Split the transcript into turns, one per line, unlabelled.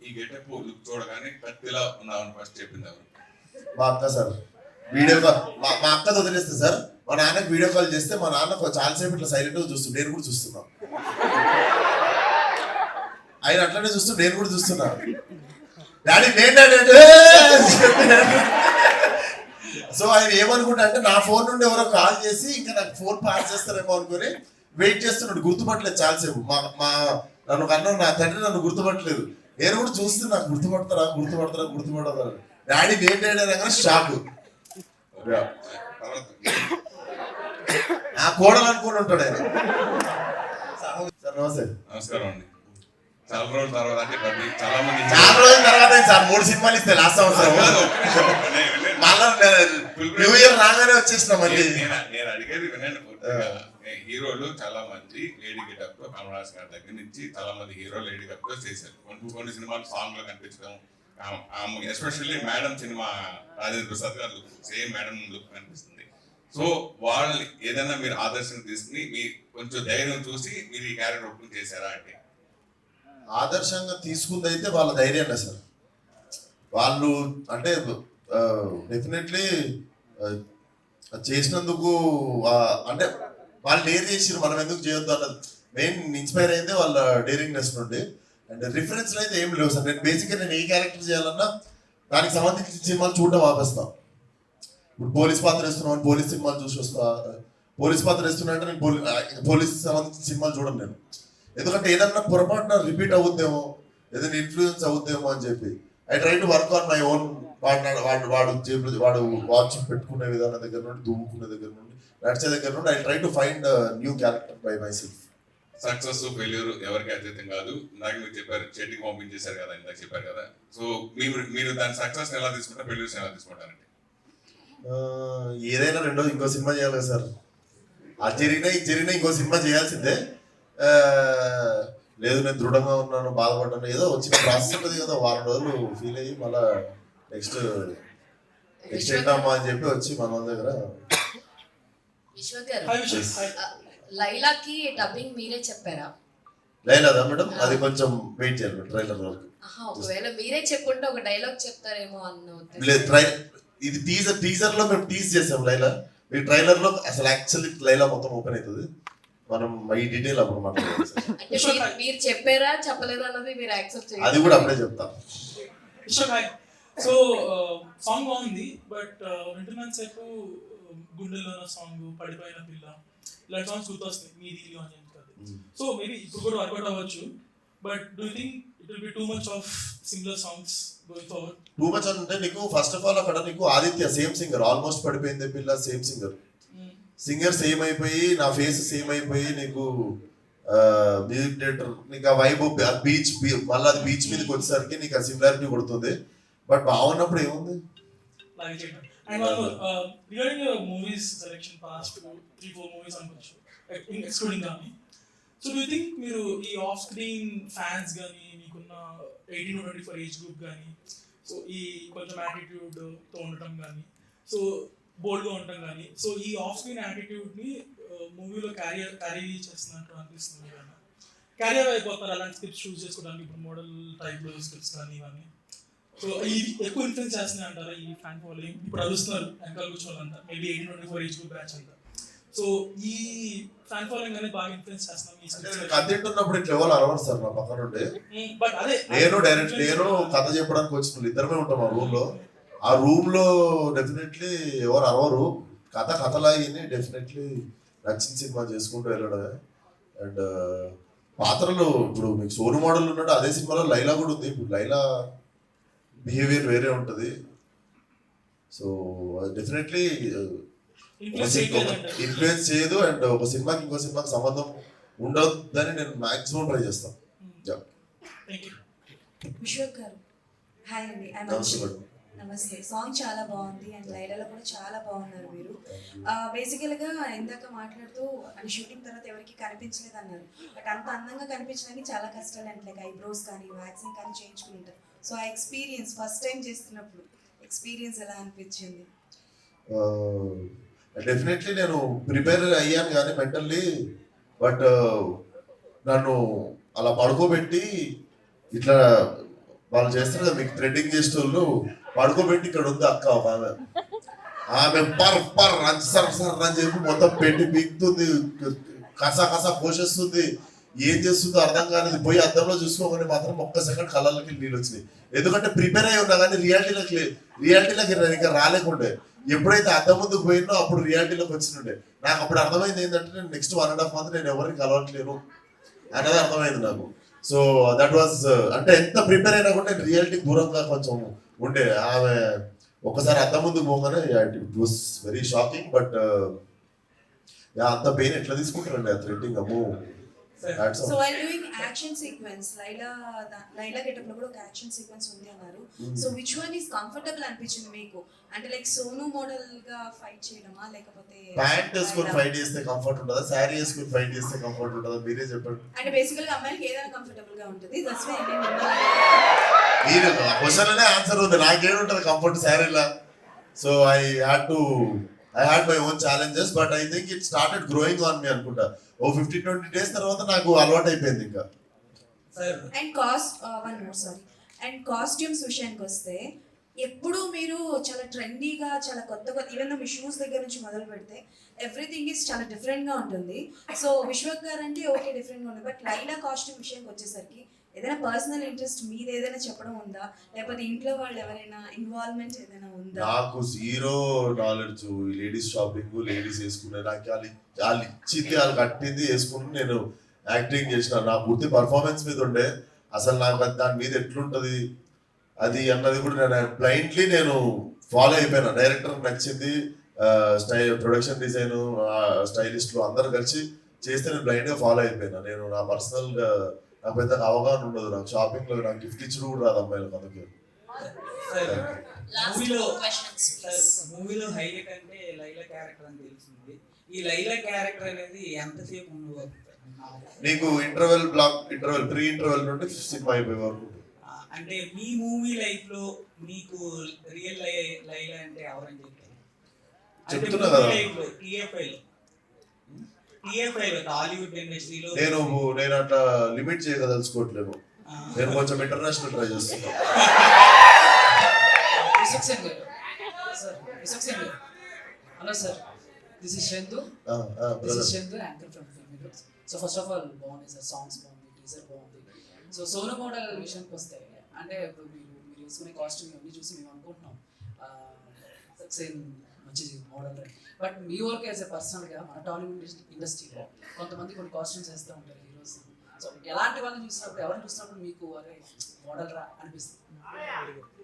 ఈ getup look చూడగానే కత్తిలా ఉన్నామని ఫస్ట్ చెప్పింది ఎవరు
మా అక్క సార్ వీడియో కాల్ మా మా అక్క వదిలేస్తే సార్ మా నాన్నకి వీడియో కాల్ చేస్తే మా నాన్న చాలాసేపు ఇట్లా సైలెంట్గా చూస్తుంది నేను కూడా చూస్తున్నా. ఆయన అట్లనే చూస్తూ నేను కూడా చూస్తున్నా. డాడీ నేను సో ఆయన ఏమనుకుంటా అంటే నా ఫోన్ నుండి ఎవరో కాల్ చేసి ఇంకా నాకు ఫోన్ పాస్ చేస్తారేమో అనుకుని వెయిట్ చేస్తున్నాడు. గుర్తుపట్టలేదు చాలాసేపు మా మా నన్ను కన్నా నా తండ్రి నన్ను గుర్తుపట్టలేదు. నేను కూడా చూస్తున్నా గుర్తుపడతారా గుర్తుపడతారా గుర్తుపడతారా? డాడీ డాడీ అనగానే షాక్. నా కోడలు అనుకుని ఉంటాడు ఆయన. సార్ నమస్తే.
నమస్కారం అండి. చాలా రోజుల తర్వాత అంటే చాలా మంది
చాలా రోజుల తర్వాత సార్ మూడు సినిమాలు ఇస్తే లాస్ట్ సంవత్సరం. మళ్ళా న్యూ ఇయర్ రాగానే వచ్చేసిన మళ్ళీ.
నేను అడిగేది వినండి హీరోలు చాలా మంది లేడీ గెటప్తో గారి దగ్గర నుంచి చాలా మంది హీరో లేడీ గెటప్ చేశారు. కొన్ని కొన్ని సినిమాలు సాంగ్లో కనిపించడం especially madam cinema Rajendra Prasad garu same madam look కనిపిస్తుంది. సో వాళ్ళని ఏదైనా మీరు ఆదర్శం తీసుకుని మీ కొంచెం ధైర్యం చూసి మీరు ఈ క్యారెక్టర్ ఓపెన్ చేశారా అంటే?
ఆదర్శంగా తీసుకుంది అయితే వాళ్ళ ధైర్యం సార్. వాళ్ళు అంటే డెఫినెట్లీ చేసినందుకు అంటే వాళ్ళు డేర్ చేసిరు మనం ఎందుకు చేయొద్దు అన్నది. మెయిన్ ఇన్స్పైర్ అయిందే వాళ్ళ డేరింగ్నెస్ నుండి. అండ్ రిఫరెన్స్లు అయితే ఏం లేవు సార్. నేను బేసిక్గా నేను ఏ క్యారెక్టర్ చేయాలన్నా దానికి సంబంధించిన సినిమాలు చూడడం ఆపేస్తా. ఇప్పుడు పోలీస్ పాత్ర వేస్తున్నాం పోలీస్ సినిమాలు చూసి వస్తా. పోలీస్ పాత్ర వేస్తున్నా అంటే నేను పోలీ- పోలీస్ సంబంధించిన సినిమాలు చూడను నేను. ఎందుకంటే ఏదన్నా పొరపాటున రిపీట్ అవుద్దేమో ఏదైనా ఇన్ఫ్లుయెన్స్ అవుద్దేమో అని చెప్పి. I try to work on my own వాడు వాడు వాడు జేబులో వాడు వాచ్ పెట్టుకునే విధానం దగ్గర నుండి దువ్వుకునే దగ్గర నుండి నడిచే దగ్గర నుండి I try to find new character by myself
success failure ఎవరికి అతీతం కాదు. ఇందాక మీరు చెప్పారు చెట్టుకి పంపించేశారు కదా ఇందాక చెప్పారు కదా. సో మీరు మీరు దాని సక్సెస్ ఎలా తీసుకుంటారు ఫెయిల్యూర్స్ ఎలా తీసుకుంటారండి
ఏదైనా రెండో ఇంకో సినిమా చేయాలి కదా సార్. అది జరిగినా ఇది జరిగినా ఇంకో సినిమా చేయాల్సిందే. ఆ, లేదు నేను దృఢంగా ఉన్నాను బాధపడ్డాను ఏదో వచ్చిన ప్రాసెస్ ఉంటుంది కదా వారం రోజులు ఫీల్ అయ్యి మళ్ళా నెక్స్ట్ నెక్స్ట్ ఏంటమ్మా అని చెప్పి వచ్చి మన దగ్గర
గారు
విశ్వ
ఆ, లైలాకి డబ్బింగ్ మీరే చెప్పారా?
లేదా మేడం అది కొంచెం వెయిట్ చేయాలి ట్రైలర్ వరకు.
ఒకవేళ మీరే చెప్పుంటే ఒక డైలాగ్ చెప్తారేమో అన్న ఉద్దేశం.
లేదు ట్రై ఇది టీజర్ టీజర్లో మేము టీజ్ చేసాం లైలా మీ ట్రైలర్లో అసలు యాక్చువల్లీ లైలా మొత్తం ఓపెన్ అవుతుంది. మనం ఈ డీటెయిల్ అప్పుడు.
అంటే మీరు- చెప్పారా చెప్పలేదా అన్నది మీరు యాక్సెప్ట్
అది కూడా అప్పుడే చెప్తాం
సో సాంగ్ బాగుంది బట్ వింటున్నాను సేపు uh, గుండెలో సాంగ్ పడిపోయిన పిల్ల ఇలాంటి సాంగ్స్ గుర్తొస్తాయి మీ రీల్ అని కాదు. సో మేబీ ఇప్పుడు కూడా వర్కౌట్ అవ్వచ్చు but do think it will be too much of similar songs going forward
too much అంటే నీకు ఫస్ట్ ఆఫ్ ఆల్ అక్కడ నీకు ఆదిత్య సేమ్ సింగర్ ఆల్మోస్ట్ పడిపోయింది పిల్ల సేమ్ సింగర్ సింగర్ సేమ్ అయిపోయి నా ఫేస్ సేమ్ అయిపోయి నీకు మ్యూజిక్ డైరెక్టర్ నీకు ఆ వైబ్ బీచ్ మళ్ళీ అది బీచ్ మీదకి వచ్చేసరికి నీకు ఆ సిమిలారిటీ కొడుతుంది బట్ బాగున్నప్పుడు ఏముంది?
Regarding movies selection past three four movies అనుకోవచ్చు ఎక్స్క్లూడింగ్ కానీ సో డూ థింక్ మీరు ఈ ఆఫ్ స్క్రీన్ ఫ్యాన్స్ కానీ మీకున్న eighteen twenty four age group కానీ సో ఈ కొంచెం యాటిట్యూడ్తో ఉండటం కానీ సో బోల్డ్గా ఉండటం కానీ సో ఈ ఆఫ్ స్క్రీన్ యాటిట్యూడ్ని మూవీలో క్యారీ క్యారీ చేస్తున్నట్టు అనిపిస్తుంది కదా క్యారీ అయిపోతారు అలాంటి స్క్రిప్ట్స్ చూస్ చేసుకోవడానికి ఇప్పుడు మోడల్ టైప్లో స్క్రిప్ట్స్ కానీ ఇవన్నీ. సో ఇది ఎక్కువ ఇన్ఫ్లుయెన్స్ చేస్తున్నాయి అంటారా ఈ ఫ్యాన్ ఫాలోయింగ్ ఇప్పుడు అరుస్తున్నారు వెనకాల కూర్చోవాలంట maybe eighteen twenty four age group batch అంట సో ఈ ఫ్యాన్ ఫాలోయింగ్ అనేది బాగా ఇన్ఫ్లుయెన్స్ చేస్తున్నాం ఈ
కథ తింటున్నప్పుడు ఇట్లా ఎవరు అరవరు సార్ నా పక్కన నుండి
బట్ అదే
నేను డైరెక్ట్ నేను కథ చెప్పడానికి వచ్చిన ఇద్దరమే ఉంటాం ఆ రూమ్లో. ఆ రూమ్లో డెఫినెట్లీ ఎవరు అరవరు. కథ కథలాగిని డెఫినెట్లీ నచ్చిన సినిమా చేసుకుంటూ వెళ్ళడమే. అండ్ పాత్రలు ఇప్పుడు మీకు సోను మోడల్ ఉన్నాడు అదే సినిమాలో లైలా కూడా ఉంది. ఇప్పుడు లైలా బిహేవియర్ వేరే ఉంటుంది. సో డెఫినెట్లీ
ఇన్ఫ్లుయెన్స్
చేయదు అండ్ ఒక సినిమాకి ఇంకో సినిమాకి సంబంధం ఉండొద్దని నేను మాక్సిమం ట్రై చేస్తాను
హాయ్ అండి.
నమస్తే
సాంగ్ చాలా బాగుంది అండ్ లైలాలో కూడా చాలా బాగున్నారు మీరు. బేసికల్గా ఇందాక మాట్లాడుతూ అని షూటింగ్ తర్వాత ఎవరికి కనిపించలేదు అన్నారు బట్ అంత అందంగా కనిపించడానికి చాలా కష్టాలు అంటే లైక్ ఐబ్రోస్ కానీ వ్యాక్సింగ్ కానీ చేయించుకుని ఉంటారు. సో ఆ ఎక్స్పీరియన్స్ ఫస్ట్ టైం చేస్తున్నప్పుడు ఎక్స్పీరియన్స్ ఎలా అనిపించింది?
Uh, డెఫినెట్లీ నేను ప్రిపేర్ అయ్యాను కానీ మెంటల్లీ బట్ uh, నన్ను అలా పడుకోబెట్టి ఇట్లా వాళ్ళు చేస్తారు కదా మీకు థ్రెడ్డింగ్ చేసేటోళ్ళు పడుకోబెట్టి ఇక్కడ ఉంది అక్క ఒక ఆమె ఆమె పర్ పర్ రన్ సర్ సర్ అని చెప్పి మొత్తం పెట్టి పీకుతుంది కసా కసా పోషిస్తుంది. ఏం చేస్తుందో అర్థం కాలేదు. పోయి అద్దంలో చూసుకోగానే మాత్రం ఒక్క సెకండ్ కళ్ళకి నీళ్ళు వచ్చినాయి. ఎందుకంటే ప్రిపేర్ అయి ఉన్నా కానీ రియాలిటీలోకి రియాలిటీలోకి ఇంకా రాలేకుండే. ఎప్పుడైతే అద్దం ముందుకు పోయినో అప్పుడు రియాలిటీలోకి వచ్చినుండే. నాకు అప్పుడు అర్థమైంది ఏంటంటే నేను next one and half month నేను ఎవరిని కలవట్లేను అనేది అర్థమైంది నాకు. సో దట్ వాజ్ అంటే ఎంత ప్రిపేర్ అయినా కూడా నేను రియాలిటీ దూరంగా కొంచెం ఉండే. ఆమె ఒకసారి అద్దం ముందు పోగానే it was very shocking but అంత పెయిన్ ఎట్లా తీసుకుంటారండి ఆ థ్రెడ్డింగ్ అమ్మో.
So I doing action sequence Laila Laila గెటప్లో కూడా ఒక యాక్షన్ సీక్వెన్స్ ఉంది అన్నారు. So which one is comfortable అనిపించింది మీకు? అంటే లైక్ సోను మోడల్గా ఫైట్ చేయడమా? లేకపోతే
ప్యాంట్ వేసుకొని ఫైట్ చేస్తే కంఫర్ట్ ఉంటుందా? శారీ వేసుకొని ఫైట్ చేస్తే కంఫర్ట్ ఉంటుందా? మీరే చెప్పండి.
అంటే బేసికల్గా అమ్మాయిలకి ఏదైనా కంఫర్టబుల్గా ఉంటుంది. దట్స్ వై
మీరు క్వశ్చన్ అనే ఆన్సర్ ఉంది. నాకేముంటది comfort శారీలా so I had to I had my own challenges but I think it started growing on me అనుకుంటా. ఓ ఫిఫ్టీన్ ట్వంటీ డేస్ తర్వాత నాకు అలవాటు అయిపోయింది ఇంకా.
Sir
and cost one more sorry and costumes విషయానికి వస్తే ఎప్పుడు మీరు చాలా ట్రెండీగా చాలా కొత్త కొత్త ఈవెన్ మీ షూస్ దగ్గర నుంచి మొదలు పెడితే ఎవ్రీథింగ్ ఈస్ చాలా different గా ఉంటుంది. సో విశ్వక్ గారు అంటే ఓకే డిఫరెంట్గా ఉంది బట్ లైలా కాస్ట్యూమ్ విషయానికి వచ్చేసరికి ఏదైనా పర్సనల్ ఇంట్రెస్ట్ మీద ఏదైనా చెప్పడం ఉందా? లేకపోతే ఇంట్లో వాళ్ళు ఎవరైనా ఇన్వాల్వ్మెంట్ ఏదైనా ఉందా?
నాకు zero knowledge ladies shopping ladies వేసుకునే నాకు వాళ్ళు వాళ్ళు ఇచ్చింది వాళ్ళు కట్టింది వేసుకుని నేను యాక్టింగ్ చేసిన. నా పూర్తి పర్ఫార్మెన్స్ మీద ఉండే. అసలు నాకు దాని మీద ఎట్లుంటది? అది అన్నది కూడా నేను బ్లైండ్లీ నేను ఫాలో అయిపోయినా. డైరెక్టర్ నచ్చింది స్టైల్ ప్రొడక్షన్ డిజైన్ స్టైలిస్ట్లు అందరు కలిసి చేస్తే నేను బ్లైండ్గా ఫాలో అయిపోయినా. నేను నా పర్సనల్గా నాకు పెద్ద అవగాహన ఉండదు నాకు. షాపింగ్లో నాకు గిఫ్ట్ ఇచ్చుడు కూడా రాదు అమ్మాయిలకు అందుకే.
మూవీలో మూవీలో హైలైట్ అంటే లైలా క్యారెక్టర్ అని తెలిసింది ఈ లైలా క్యారెక్టర్ అనేది ఎంతసేపు ఉండవు
నీకు interval block interval pre interval నుండి సినిమా అయిపోయే వరకు
అంటే మీ మూవీ లైఫ్లో మీకు రియల్ లైలా అంటే ఎవరని చెప్తారు అంటే
చెప్తున్నా కదా.
టీఎఫ్ఐ లో టీఎఫ్ఐ లో హాలీవుడ్ ఇండస్ట్రీలో
నేను నేను అట్లా లిమిట్ చేయగదలుచుకోవట్లేను నేను కొంచెం ఇంటర్నేషనల్ ట్రై చేస్తున్నా.
విశ్వక్ సేన్ గారు. Sir Vishwak Sen garu. Hello sir this is Chandu
ah, ah,
this
brother.
Is Chandu anchor from film groups so first of all బాగుంది సార్ సాంగ్స్ బాగుంది టీజర్ బాగుంది. సో సోను మోడల్ విషయానికి వస్తే అంటే ఇప్పుడు మీరు మీరు వేసుకునే కాస్ట్యూమ్ ఇవన్నీ చూసి మేము అనుకుంటున్నాం. సేమ్ మంచిది మంచి మోడల్ బట్ మీ వర్క్ యాజ్ ఎ పర్సనల్గా మన టాలీవుడ్ ఇండస్ట్రీలో కొంతమంది కొన్ని కాస్ట్యూమ్స్ వేస్తూ ఉంటారు హీరోస్ సో ఎలాంటి వాళ్ళని చూసినప్పుడు ఎవరిని చూసినప్పుడు మీకు అరే మోడల్ రా అనిపిస్తుంది?